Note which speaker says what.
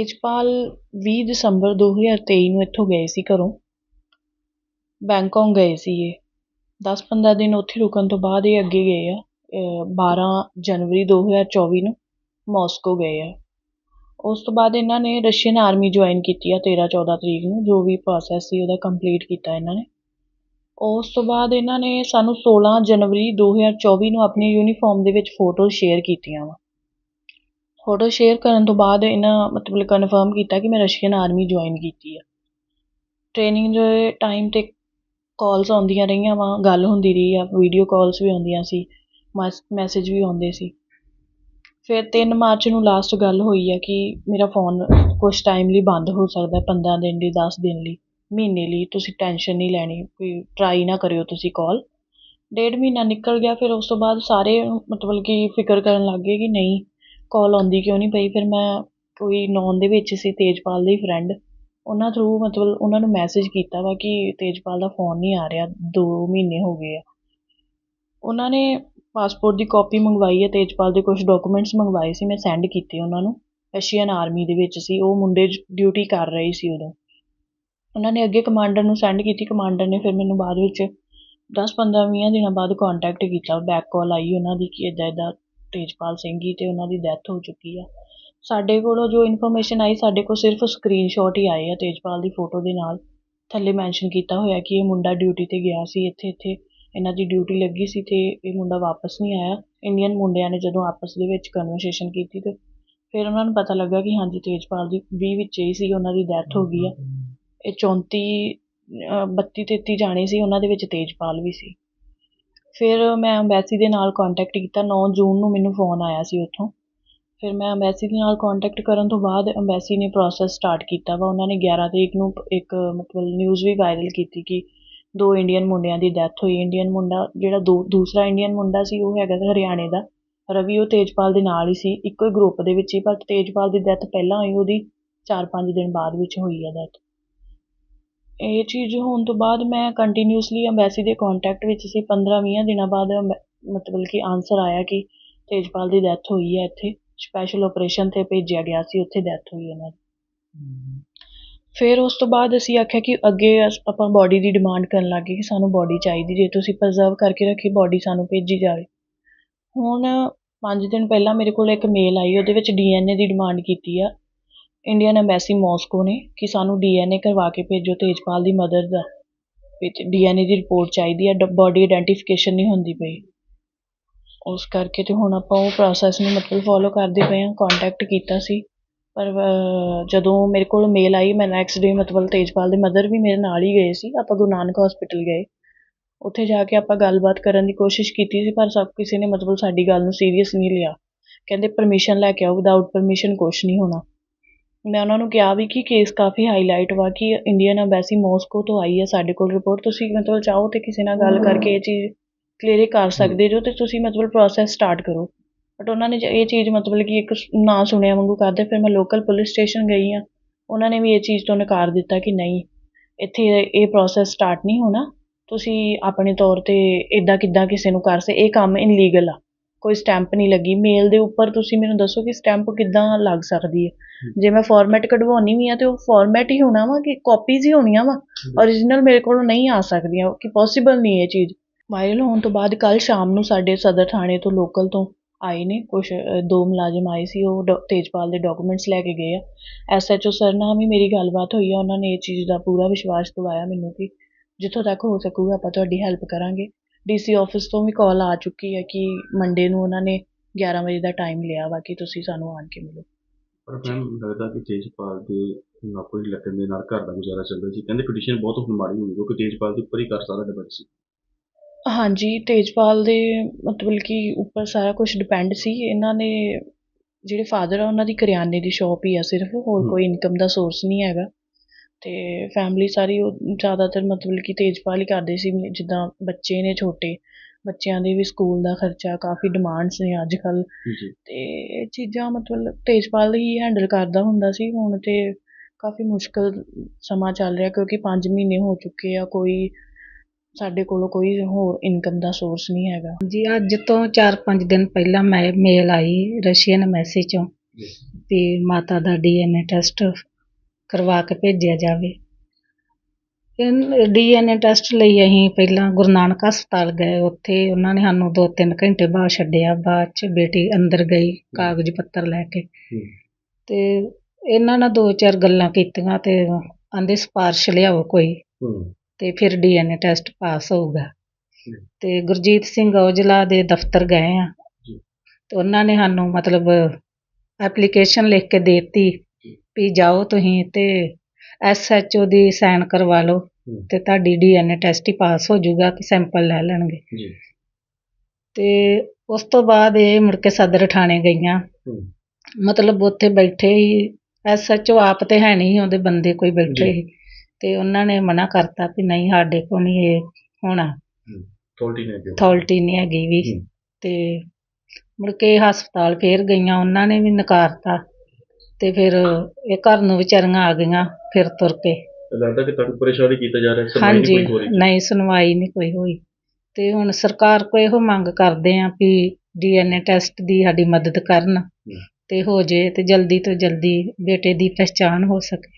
Speaker 1: ਤੇਜਪਾਲ ਵੀਹ ਦਸੰਬਰ 2023 ਨੂੰ ਇੱਥੋਂ ਗਏ ਸੀ ਘਰੋਂ। ਬੈਂਕੋਂਕ ਗਏ ਸੀ ਇਹ 10-15 ਦਿਨ ਉੱਥੇ ਰੁਕਣ ਤੋਂ ਬਾਅਦ ਇਹ ਅੱਗੇ ਗਏ ਆ ਬਾਰਾਂ ਜਨਵਰੀ ਦੋ ਹਜ਼ਾਰ ਚੌਵੀ ਨੂੰ ਮੋਸਕੋ ਗਏ ਆ। ਉਸ ਤੋਂ ਬਾਅਦ ਇਹਨਾਂ ਨੇ ਰਸ਼ੀਅਨ ਆਰਮੀ ਜੁਆਇਨ ਕੀਤੀ ਆ 13-14 ਤਰੀਕ ਨੂੰ, ਜੋ ਵੀ ਪ੍ਰੋਸੈਸ ਸੀ ਉਹਦਾ ਕੰਪਲੀਟ ਕੀਤਾ ਇਹਨਾਂ ਨੇ। ਉਸ ਤੋਂ ਬਾਅਦ ਇਹਨਾਂ ਨੇ ਸਾਨੂੰ 16 ਜਨਵਰੀ 2024 ਨੂੰ ਆਪਣੀ ਯੂਨੀਫਾਰਮ ਦੇ ਵਿੱਚ ਫੋਟੋ ਸ਼ੇਅਰ ਕੀਤੀਆਂ ਵਾ। ਫੋਟੋ ਸ਼ੇਅਰ ਕਰਨ ਤੋਂ ਬਾਅਦ ਇਹਨਾਂ ਮਤਲਬ ਕਨਫਰਮ ਕੀਤਾ ਕਿ ਮੈਂ ਰਸ਼ੀਅਨ ਆਰਮੀ ਜੁਆਇਨ ਕੀਤੀ ਆ। ਟ੍ਰੇਨਿੰਗ ਦੇ ਟਾਈਮ 'ਤੇ ਕੋਲਸ ਆਉਂਦੀਆਂ ਰਹੀਆਂ ਵਾ, ਗੱਲ ਹੁੰਦੀ ਰਹੀ ਆ ਵੀਡੀਓ ਕੋਲਸ ਵੀ ਆਉਂਦੀਆਂ ਸੀ ਮੈਸੇਜ ਵੀ ਆਉਂਦੇ ਸੀ। ਫਿਰ ਤਿੰਨ ਮਾਰਚ ਨੂੰ ਲਾਸਟ ਗੱਲ ਹੋਈ ਆ ਕਿ ਮੇਰਾ ਫੋਨ ਕੁਛ ਟਾਈਮ ਲਈ ਬੰਦ ਹੋ ਸਕਦਾ 15 ਦਿਨ ਲਈ, ਦਸ ਦਿਨ ਲਈ, ਮਹੀਨੇ ਲਈ, ਤੁਸੀਂ ਟੈਨਸ਼ਨ ਨਹੀਂ ਲੈਣੀ, ਕੋਈ ਟਰਾਈ ਨਾ ਕਰਿਓ ਤੁਸੀਂ ਕਾਲ ਡੇਢ ਮਹੀਨਾ ਨਿਕਲ ਗਿਆ, ਫਿਰ ਉਸ ਤੋਂ ਬਾਅਦ ਸਾਰੇ ਮਤਲਬ ਕਿ ਫਿਕਰ ਕਰਨ ਲੱਗ ਗਏ ਕਿ ਨਹੀਂ ਕੋਲ ਆਉਂਦੀ ਕਿਉਂ ਨਹੀਂ ਪਈ? ਫਿਰ ਮੈਂ ਕੋਈ ਨੌਨ ਦੇ ਵਿੱਚ ਸੀ, ਤੇਜਪਾਲ ਦੀ ਫਰੈਂਡ ਉਹਨਾਂ ਥਰੂ ਮਤਲਬ ਉਹਨਾਂ ਨੂੰ ਮੈਸੇਜ ਕੀਤਾ ਵਾ ਕਿ ਤੇਜਪਾਲ ਦਾ ਫੋਨ ਨਹੀਂ ਆ ਰਿਹਾ, ਦੋ ਮਹੀਨੇ ਹੋ ਗਏ ਆ। ਉਹਨਾਂ ਨੇ ਪਾਸਪੋਰਟ ਦੀ ਕਾਪੀ ਮੰਗਵਾਈ ਹੈ ਤੇਜਪਾਲ ਦੇ ਕੁਝ ਡਾਕੂਮੈਂਟਸ ਮੰਗਵਾਏ ਸੀ, ਮੈਂ ਸੈਂਡ ਕੀਤੇ ਉਹਨਾਂ ਨੂੰ। ਰਸ਼ੀਅਨ ਆਰਮੀ ਦੇ ਵਿੱਚ ਸੀ, ਉਹ ਮੁੰਡੇ ਡਿਊਟੀ ਕਰ ਰਹੇ ਸੀ ਉਦੋਂ। ਉਹਨਾਂ ਨੇ ਅੱਗੇ ਕਮਾਂਡਰ ਨੂੰ ਸੈਂਡ ਕੀਤੀ ਕਮਾਂਡਰ ਨੇ ਫਿਰ ਮੈਨੂੰ ਬਾਅਦ ਵਿੱਚ 10 15 20 ਦਿਨਾਂ ਬਾਅਦ ਕੰਟੈਕਟ ਕੀਤਾ ਬੈਕ ਕਾਲ ਆਈ ਉਹਨਾਂ ਦੀ ਕਿ ਇਦਾਂ ਇਦਾਂ ਤੇਜਪਾਲ ਸਿੰਘ ਜੀ ਅਤੇ ਉਹਨਾਂ ਦੀ ਡੈਥ ਹੋ ਚੁੱਕੀ ਆ। ਸਾਡੇ ਕੋਲੋਂ ਜੋ ਇਨਫੋਰਮੇਸ਼ਨ ਆਈ, ਸਾਡੇ ਕੋਲ ਸਿਰਫ ਸਕਰੀਨਸ਼ੋਟ ਹੀ ਆਏ ਆ ਤੇਜਪਾਲ ਦੀ ਫੋਟੋ ਦੇ ਨਾਲ। ਥੱਲੇ ਮੈਂਸ਼ਨ ਕੀਤਾ ਹੋਇਆ ਕਿ ਇਹ ਮੁੰਡਾ ਡਿਊਟੀ ਤੇ ਗਿਆ ਸੀ ਇੱਥੇ ਇੱਥੇ ਇਹਨਾਂ ਦੀ ਡਿਊਟੀ ਲੱਗੀ ਸੀ ਅਤੇ ਇਹ ਮੁੰਡਾ ਵਾਪਸ ਨਹੀਂ ਆਇਆ। ਇੰਡੀਅਨ ਮੁੰਡਿਆਂ ਨੇ ਜਦੋਂ ਆਪਸ ਦੇ ਵਿੱਚ ਕਨਵਰਸੇਸ਼ਨ ਕੀਤੀ ਤੇ ਫਿਰ ਉਹਨਾਂ ਨੂੰ ਪਤਾ ਲੱਗਾ ਕਿ ਹਾਂਜੀ, ਤੇਜਪਾਲ ਦੀ 20 ਵਿੱਚ ਹੀ ਸੀ ਉਹਨਾਂ ਦੀ ਡੈਥ ਹੋ ਗਈ ਆ। ਇਹ 34 32 33 ਜਾਣੇ ਸੀ, ਉਹਨਾਂ ਦੇ ਵਿੱਚ ਤੇਜਪਾਲ ਵੀ ਸੀ। ਫਿਰ ਮੈਂ ਅੰਬੈਸੀ ਦੇ ਨਾਲ ਕੋਂਟੈਕਟ ਕੀਤਾ, ਨੌ ਜੂਨ ਨੂੰ ਮੈਨੂੰ ਫੋਨ ਆਇਆ ਸੀ ਉੱਥੋਂ। ਫਿਰ ਮੈਂ ਅੰਬੈਸੀ ਦੇ ਨਾਲ ਕੋਂਟੈਕਟ ਕਰਨ ਤੋਂ ਬਾਅਦ ਅੰਬੈਸੀ ਨੇ ਪ੍ਰੋਸੈਸ ਸਟਾਰਟ ਕੀਤਾ ਵਾ। ਉਹਨਾਂ ਨੇ 11 ਤਰੀਕ ਨੂੰ ਇੱਕ ਮਤਲਬ ਨਿਊਜ਼ ਵੀ ਵਾਇਰਲ ਕੀਤੀ ਕਿ ਦੋ ਇੰਡੀਅਨ ਮੁੰਡਿਆਂ ਦੀ ਡੈਥ ਹੋਈ। ਇੰਡੀਅਨ ਮੁੰਡਾ ਜਿਹੜਾ ਦੋ, ਦੂਸਰਾ ਇੰਡੀਅਨ ਮੁੰਡਾ ਸੀ, ਉਹ ਹੈਗਾ ਸੀ ਹਰਿਆਣੇ ਦਾ। ਰਵੀ ਉਹ ਤੇਜਪਾਲ ਦੇ ਨਾਲ ਹੀ ਸੀ। ਇੱਕੋ ਹੀ ਗਰੁੱਪ ਦੇ ਵਿੱਚ ਸੀ ਬਟ ਤੇਜਪਾਲ ਦੀ ਡੈਥ ਪਹਿਲਾਂ ਹੋਈ ਉਹਦੀ 4-5 ਦਿਨ ਬਾਅਦ ਵਿੱਚ ਹੋਈ ਹੈ ਡੈਥ ਇਹ ਚੀਜ਼ ਹੋਣ ਤੋਂ ਬਾਅਦ ਮੈਂ ਕੰਟੀਨਿਊਸਲੀ ਅੰਬੈਸੀ ਦੇ ਕੋਂਟੈਕਟ ਵਿੱਚ ਸੀ। 15-20 ਦਿਨਾਂ ਬਾਅਦ ਮਤਲਬ ਕਿ ਆਨਸਰ ਆਇਆ ਕਿ ਤੇਜਪਾਲ ਦੀ ਡੈਥ ਹੋਈ ਹੈ ਇੱਥੇ। ਸਪੈਸ਼ਲ ਆਪਰੇਸ਼ਨ ਤੇ ਭੇਜਿਆ ਗਿਆ ਸੀ, ਉੱਥੇ ਡੈਥ ਹੋਈ ਉਹਨਾਂ ਦੀ। ਫਿਰ ਉਸ ਤੋਂ ਬਾਅਦ ਅਸੀਂ ਆਖਿਆ ਕਿ ਅੱਗੇ ਆਪਾਂ ਬੋਡੀ ਦੀ ਡਿਮਾਂਡ ਕਰਨ ਲੱਗ ਗਏ ਕਿ ਸਾਨੂੰ ਬੋਡੀ ਚਾਹੀਦੀ ਜੇ, ਤੁਸੀਂ ਪ੍ਰੀਜ਼ਰਵ ਕਰਕੇ ਰੱਖੀ ਬੋਡੀ ਸਾਨੂੰ ਭੇਜੀ ਜਾਵੇ। ਹੁਣ ਪੰਜ ਦਿਨ ਪਹਿਲਾਂ ਮੇਰੇ ਕੋਲ ਇੱਕ ਮੇਲ ਆਈ, ਉਹਦੇ ਵਿੱਚ ਡੀ ਐੱਨ ਏ ਦੀ ਡਿਮਾਂਡ ਕੀਤੀ ਆ। ਇੰਡੀਅਨ ਐਮਬੈਸੀ ਮੋਸਕੋ ਨੇ ਕਿ ਸਾਨੂੰ ਡੀ ਐੱਨ ਏ ਕਰਵਾ ਕੇ ਭੇਜੋ ਤੇਜਪਾਲ ਦੀ ਮਦਰ ਦਾ, ਵਿੱਚ ਡੀ ਐੱਨ ਏ ਦੀ ਰਿਪੋਰਟ ਚਾਹੀਦੀ ਹੈ ਬੋਡੀ ਆਈਡੈਂਟੀਫਿਕੇਸ਼ਨ ਨਹੀਂ ਹੁੰਦੀ ਪਈ। ਉਸ ਕਰਕੇ ਤੇ ਹੁਣ ਆਪਾਂ ਉਹ ਪ੍ਰੋਸੈਸ ਨੂੰ ਮਤਲਬ ਫੋਲੋ ਕਰਦੇ ਪਏ ਹਾਂ ਕੋਂਟੈਕਟ ਕੀਤਾ ਸੀ। ਪਰ ਜਦੋਂ ਮੇਰੇ ਕੋਲ ਮੇਲ ਆਈ, ਮੈਂ ਨੈਕਸਟ ਡੇ ਮਤਲਬ ਤੇਜਪਾਲ ਦੇ ਮਦਰ ਵੀ ਮੇਰੇ ਨਾਲ ਹੀ ਗਏ ਸੀ, ਆਪਾਂ ਗੁਰੂ ਨਾਨਕ ਹਸਪੀਟਲ ਗਏ। ਉੱਥੇ ਜਾ ਕੇ ਆਪਾਂ ਗੱਲਬਾਤ ਕਰਨ ਦੀ ਕੋਸ਼ਿਸ਼ ਕੀਤੀ ਸੀ, ਪਰ ਸਭ ਕਿਸੇ ਨੇ ਮਤਲਬ ਸਾਡੀ ਗੱਲ ਨੂੰ ਸੀਰੀਅਸ ਨਹੀਂ ਲਿਆ। ਕਹਿੰਦੇ ਪਰਮਿਸ਼ਨ ਲੈ ਕੇ ਆਓ ਵਿਦਆਊਟ ਪਰਮਿਸ਼ਨ ਕੁਛ ਨਹੀਂ ਹੋਣਾ। ਮੈਂ ਉਹਨਾਂ ਨੂੰ ਕਿਹਾ ਵੀ ਕਿ ਕੇਸ ਕਾਫੀ ਹਾਈਲਾਈਟ ਵਾ ਕਿ ਇੰਡੀਅਨ ਐਮਬੈਸੀ ਮਾਸਕੋ ਤੋਂ ਆਈ ਹੈ ਸਾਡੇ ਕੋਲ ਰਿਪੋਰਟ ਤੁਸੀਂ ਮਤਲਬ ਚਾਹੋ ਤੇ ਕਿਸੇ ਨਾਲ ਗੱਲ ਕਰਕੇ ਇਹ ਚੀਜ਼ ਕਲੀਅਰ ਕਰ ਸਕਦੇ ਜੋ ਤੇ ਤੁਸੀਂ ਮਤਲਬ ਪ੍ਰੋਸੈਸ ਸਟਾਰਟ ਕਰੋ। ਬਟ ਉਹਨਾਂ ਨੇ ਇਹ ਚੀਜ਼ ਮਤਲਬ ਕਿ ਇੱਕ ਨਾ ਸੁਣਿਆ ਵਾਂਗੂ ਕਰਦੇ ਫਿਰ ਮੈਂ ਲੋਕਲ ਪੁਲਿਸ ਸਟੇਸ਼ਨ ਗਈ ਆ। ਉਹਨਾਂ ਨੇ ਵੀ ਇਹ ਚੀਜ਼ ਤੋਂ ਨਕਾਰ ਦਿੱਤਾ ਕਿ ਨਹੀਂ ਇੱਥੇ ਇਹ ਪ੍ਰੋਸੈਸ ਸਟਾਰਟ ਨਹੀਂ ਹੋਣਾ। ਤੁਸੀਂ ਆਪਣੇ ਤੌਰ ਤੇ ਇਦਾਂ ਕਿੱਦਾਂ ਕਿਸੇ ਨੂੰ ਕਰ ਸੇ ਇਹ ਕੰਮ ਇਨਲੀਗਲ ਆ। ਕੋਈ ਸਟੈਂਪ ਨਹੀਂ ਲੱਗੀ। ਮੇਲ ਦੇ ਉੱਪਰ ਤੁਸੀਂ ਮੈਨੂੰ ਦੱਸੋ ਕਿ ਸਟੈਂਪ ਕਿੱਦਾਂ ਲੱਗ ਸਕਦੀ ਹੈ। ਜੇ ਮੈਂ ਫਾਰਮੈਟ ਕਢਵਾਉਣੀ ਵੀ ਆ ਤੇ ਉਹ ਫਾਰਮੈਟ ਹੀ ਹੋਣਾ ਵਾ ਕਿ ਕਾਪੀਜ਼ ਹੀ ਹੋਣੀਆਂ ਵਾ? origignal ਮੇਰੇ ਕੋਲ ਨਹੀਂ ਆ ਸਕਦੀਆਂ। ਕਿ ਪੋਸੀਬਲ ਨਹੀਂ ਇਹ ਚੀਜ਼? ਵਾਇਰਲ ਹੋਣ ਤੋਂ ਬਾਅਦ ਕੱਲ ਸ਼ਾਮ ਨੂੰ ਸਾਡੇ ਸਦਰ ਥਾਣੇ ਤੋਂ ਲੋਕਲ ਤੋਂ ਆਏ ਨੇ। ਕੁਝ ਦੋ ਮੁਲਾਜ਼ਮ ਆਏ ਸੀ। ਉਹ ਤੇਜਪਾਲ ਦੇ ਡਾਕੂਮੈਂਟਸ ਲੈ ਕੇ ਗਏ ਆ। ਐਸਐਚਓ ਸਰ ਨਾਲ ਵੀ ਮੇਰੀ ਗੱਲਬਾਤ ਹੋਈ ਆ। ਉਹਨਾਂ ਨੇ ਇਹ ਚੀਜ਼ ਦਾ ਪੂਰਾ ਵਿਸ਼ਵਾਸ ਦਿਵਾਇਆ ਮੈਨੂੰ ਕਿ ਜਿੱਥੋਂ ਤੱਕ ਹੋ ਸਕੂਗਾ ਆਪਾਂ ਤੁਹਾਡੀ ਹੈਲਪ ਕਰਾਂਗੇ। ਡੀਸੀ ਆਫਿਸ ਤੋਂ ਵੀ ਕਾਲ ਆ ਚੁੱਕੀ ਹੈ ਕਿ ਮੰਡੇ ਨੂੰ ਉਹਨਾਂ ਨੇ 11 ਵਜੇ ਦਾ ਟਾਈਮ ਲਿਆ ਵਾ ਕਿ ਤੁਸੀਂ ਸਾਨੂੰ ਆਣ ਕੇ ਮਿਲੋ।
Speaker 2: ਪਰ ਮੈਮ ਲੱਗਦਾ ਕਿ ਤੇਜਪਾਲ ਦੇ ਨਾ ਕੋਈ ਲੱਗਣ ਦੇ ਨਾਲ ਘਰ ਦਾ ਗੁਜ਼ਾਰਾ ਚੱਲਦਾ ਸੀ। ਕਹਿੰਦੇ ਕੰਡੀਸ਼ਨ ਬਹੁਤ ਹੁਣ ਮਾੜੀ ਹੋਈ ਕਿਉਂਕਿ ਤੇਜਪਾਲ ਦੇ ਉੱਪਰ ਹੀ ਕਰ ਸਕਦਾ ਡਿਪੈਂਡ ਸੀ।
Speaker 1: ਹਾਂਜੀ ਤੇਜਪਾਲ ਦੇ ਮਤਲਬ ਕਿ ਉੱਪਰ ਸਾਰਾ ਕੁਝ ਡਿਪੈਂਡ ਸੀ। ਇਹਨਾਂ ਨੇ ਜਿਹੜੇ ਫਾਦਰ ਆ ਉਹਨਾਂ ਦੀ ਕਰਿਆਨੇ ਦੀ ਸ਼ਾਪ ਹੀ ਆ ਸਿਰਫ ਹੋਰ ਕੋਈ ਇਨਕਮ ਦਾ ਸੋਰਸ ਨਹੀਂ ਹੈਗਾ। ਤੇ ਫੈਮਿਲੀ ਸਾਰੀ ਉਹ ਜ਼ਿਆਦਾਤਰ ਮਤਲਬ ਕਿ ਤੇਜਪਾਲ ਹੀ ਕਰਦੇ ਸੀ ਜਿੱਦਾਂ ਬੱਚੇ ਨੇ ਛੋਟੇ ਬੱਚਿਆਂ ਦੇ ਵੀ ਸਕੂਲ ਦਾ ਖਰਚਾ ਕਾਫੀ ਡਿਮਾਂਡਸ ਨੇ ਅੱਜ ਕੱਲ
Speaker 2: ਜੀ।
Speaker 1: ਤੇ ਇਹ ਚੀਜ਼ਾਂ ਮਤਲਬ ਤੇਜਪਾਲ ਹੀ ਹੈਂਡਲ ਕਰਦਾ ਹੁੰਦਾ ਸੀ ਹੁਣ ਤੇ ਕਾਫੀ ਮੁਸ਼ਕਲ ਸਮਾਂ ਚੱਲ ਰਿਹਾ ਕਿਉਂਕਿ 5 ਮਹੀਨੇ ਹੋ ਚੁੱਕੇ ਆ ਕੋਈ ਸਾਡੇ ਕੋਲ ਕੋਈ ਹੋਰ ਇਨਕਮ ਦਾ ਸੋਰਸ ਨਹੀਂ ਹੈਗਾ।
Speaker 3: ਜੀ ਅੱਜ ਤੋਂ 4-5 ਦਿਨ ਪਹਿਲਾਂ ਮੈਂ ਮੇਲ ਆਈ ਰਸ਼ੀਅਨ ਮੈਸੇਜ ਚੋਂ ਵੀ ਮਾਤਾ ਦਾ ਡੀਐਨਏ ਟੈਸਟ ਕਰਵਾ ਕੇ ਭੇਜਿਆ ਜਾਵੇ। ਡੀਐਨਏ ਟੈਸਟ ਲਈ ਅਸੀਂ ਪਹਿਲਾਂ ਗੁਰੂ ਨਾਨਕ ਹਸਪਤਾਲ ਗਏ। ਉੱਥੇ ਉਹਨਾਂ ਨੇ ਸਾਨੂੰ ਦੋ ਤਿੰਨ ਘੰਟੇ ਬਾਅਦ ਛੱਡਿਆ। ਬਾਅਦ ਚ ਬੇਟੀ ਅੰਦਰ ਗਈ ਕਾਗਜ਼ ਪੱਤਰ ਲੈ ਕੇ। ਤੇ ਇਹਨਾਂ ਨਾਲ ਦੋ ਚਾਰ ਗੱਲਾਂ ਕੀਤੀਆਂ ਤੇ ਆਂਦੇ ਸਿਫਾਰਿਸ਼ ਲਿਆਓ ਕੋਈ। ਤੇ ਫਿਰ ਡੀਐਨਏ ਟੈਸਟ ਪਾਸ ਹੋਊਗਾ। ਤੇ ਗੁਰਜੀਤ ਸਿੰਘ ਔਜਲਾ ਦੇ ਦਫ਼ਤਰ ਗਏ ਆ। ਤੇ ਉਹਨਾਂ ਨੇ ਸਾਨੂੰ ਮਤਲਬ ਐਪਲੀਕੇਸ਼ਨ ਲਿਖ ਕੇ ਦਿੱਤੀ। ਵੀ ਜਾਓ ਤੁਸੀਂ ਤੇ ਐਸਐਚਓ ਦੀ ਸਾਈਨ ਕਰਵਾ ਲਓ
Speaker 2: ਹੂੰ।
Speaker 3: ਤੇ ਤੁਹਾਡੀ ਡੀਐਨਏ ਟੈਸਟ ਹੀ ਪਾਸ ਹੋ ਜਾਊਗਾ ਕਿ ਸੈਂਪਲ ਲੈ ਲੈਣਗੇ।
Speaker 2: ਜੀ।
Speaker 3: ਤੇ ਉਸ ਤੋਂ ਬਾਅਦ ਇਹ ਮੁੜ ਕੇ ਸਦਰ ਥਾਣੇ ਗਈਆਂ।
Speaker 2: ਹੂੰ।
Speaker 3: ਮਤਲਬ ਉੱਥੇ ਬੈਠੇ ਹੀ ਐਸਐਚਓ ਆਪ ਤੇ ਹੈ ਨਹੀਂ ਉਹਦੇ ਬੰਦੇ ਕੋਈ ਬੈਠੇ
Speaker 2: ਜੀ।
Speaker 3: ਸੀ ਤੇ ਉਹਨਾਂ ਨੇ ਮਨਾ ਕਰਤਾ ਵੀ ਨਹੀਂ ਸਾਡੇ ਕੋਲ ਨਹੀਂ ਇਹ ਹੋਣਾ।
Speaker 2: ਥੋੜੀ ਨੇ ਅੱਗੇ
Speaker 3: ਅਥਾਰਟੀ ਨਹੀਂ ਹੈਗੀ ਵੀ।
Speaker 2: ਹੂੰ।
Speaker 3: ਤੇ ਮੁੜ ਕੇ ਹਸਪਤਾਲ ਫੇਰ ਗਈਆਂ ਉਹਨਾਂ ਨੇ ਵੀ ਨਕਾਰਤਾ। ਤੇ ਫਿਰ ਇਹ ਘਰ ਨੂੰ ਵਿਚਾਰੀਆਂ ਆ ਗਈਆਂ ਫਿਰ ਤੁਰ ਕੇ।
Speaker 2: ਲੱਗਦਾ ਕਿ ਤੁਹਾਨੂੰ ਪਰੇਸ਼ਾਨ ਕੀਤਾ ਜਾ ਰਿਹਾ ਸੁਣਵਾਈ ਨਹੀਂ
Speaker 3: ਹਾਂਜੀ
Speaker 2: ਕੋਈ ਹੋ ਰਹੀ।
Speaker 3: ਨਹੀਂ ਸੁਣਵਾਈ ਨਹੀਂ ਕੋਈ ਹੋਈ। ਤੇ ਹੁਣ ਸਰਕਾਰ ਕੋਲ ਇਹੋ ਮੰਗ ਕਰਦੇ ਆਂ ਵੀ ਡੀਐਨਏ ਟੈਸਟ ਦੀ ਸਾਡੀ ਮਦਦ ਕਰਨ ਤੇ ਹੋ ਜੇ ਤੇ ਜਲਦੀ ਤੋਂ ਜਲਦੀ ਬੇਟੇ ਦੀ ਪਛਾਣ ਹੋ ਸਕੇ।